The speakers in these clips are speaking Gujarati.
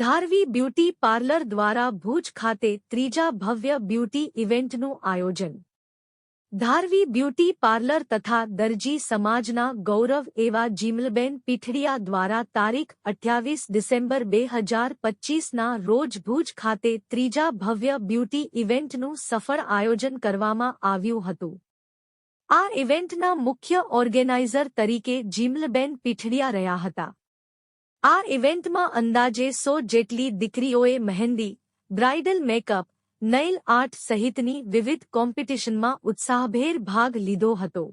ધારવી બ્યુટી પાર્લર દ્વારા ભુજ ખાતે ત્રીજા ભવ્ય બ્યુટી ઇવેન્ટનું આયોજન. ધારવી બ્યુટી પાર્લર તથા દરજી સમાજના ગૌરવ એવા જીમલબેન પીઠડિયા દ્વારા તારીખ અઠ્યાવીસ ડિસેમ્બર બે હજાર પચ્ચીસના રોજ ભુજ ખાતે ત્રીજા ભવ્ય બ્યુટી ઇવેન્ટનું સફળ આયોજન કરવામાં આવ્યું હતું. આ ઇવેન્ટના મુખ્ય ઓર્ગેનાઇઝર તરીકે જીમલબેન પીઠડિયા રહ્યા હતા. આ ઇવેન્ટમાં અંદાજે સો જેટલી દીકરીઓએ મહેંદી, બ્રાઇડલ મેકઅપ નૈલ આર્ટ સહિતની વિવિધ કોમ્પિટિશનમાં ઉત્સાહભેર ભાગ લીધો હતો.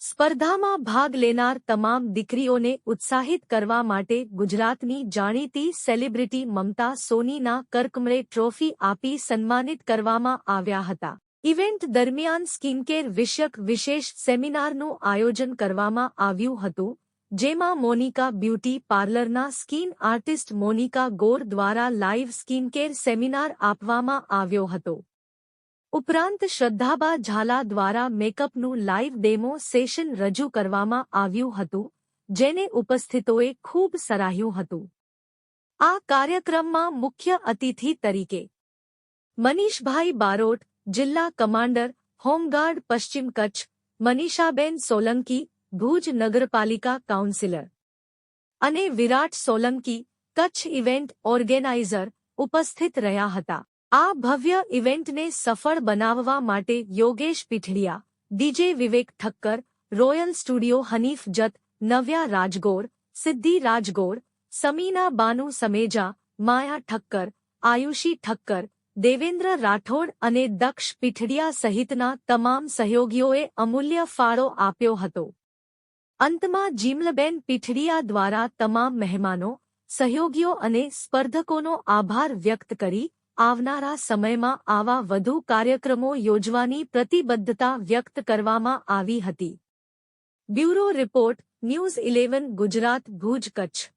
સ્પર્ધામાં ભાગ લેનાર તમામ દીકરીઓને ઉત્સાહિત કરવા માટે ગુજરાતની જાણીતી સેલિબ્રિટી મમતા સોનીના કરકમળે ટ્રોફી આપી સન્માનિત કરવામાં આવ્યા હતા. ઇવેન્ટ દરમિયાન સ્કિનકેર વિષયક વિશેષ સેમિનારનું આયોજન કરવામાં આવ્યું હતું. જેમાં મોનિકા બ્યુટી પાર્લરના સ્કિન આર્ટિસ્ટ મોનિકા ગોર દ્વારા લાઇવ સ્કિનકેર સેમિનાર આપવામાં આવ્યો હતો. ઉપરાંત શ્રદ્ધાબા ઝાલા દ્વારા મેકઅપનું લાઇવ ડેમો સેશન રજૂ કરવામાં આવ્યું હતું, જેને ઉપસ્થિતોએ ખૂબ સરાહ્યું હતું. આ કાર્યક્રમમાં મુખ્ય અતિથિ તરીકે મનીષભાઈ બારોટ, જિલ્લા કમાન્ડર, હોમગાર્ડ, પશ્ચિમ કચ્છ, મનીષાબેન સોલંકી ભુજ નગરપાલિકા કાઉન્સિલર અને વિરાટ સોલંકી, કચ્છ ઇવેન્ટ ઓર્ગેનાઇઝર, ઉપસ્થિત રહ્યા હતા. આ ભવ્ય ઇવેન્ટને સફળ બનાવવા માટે Yogesh Pithadiya, DJ Vivek Thakkar, royal studio Hanif Jat, Navya Rajgor, સિદ્ધિ રાજગોર, સમીના બાનુ સમેજા, માયા ઠક્કર, આયુષી ઠક્કર, દેવેન્દ્ર રાઠોડ અને દક્ષ પીઠડિયા સહિતના તમામ સહયોગીઓએ અમૂલ્ય ફાળો આપ્યો હતો. અંતમાં જીમલબેન પીઠડિયા દ્વારા તમામ મહેમાનો, સહયોગીઓ અને સ્પર્ધકોનો આભાર વ્યક્ત કરી આવનારા સમયમાં આવા વધુ કાર્યક્રમો યોજવાની પ્રતિબદ્ધતા વ્યક્ત કરવામાં આવી હતી. Bureau report, news eleven, Gujarat, Bhuj, Kutch.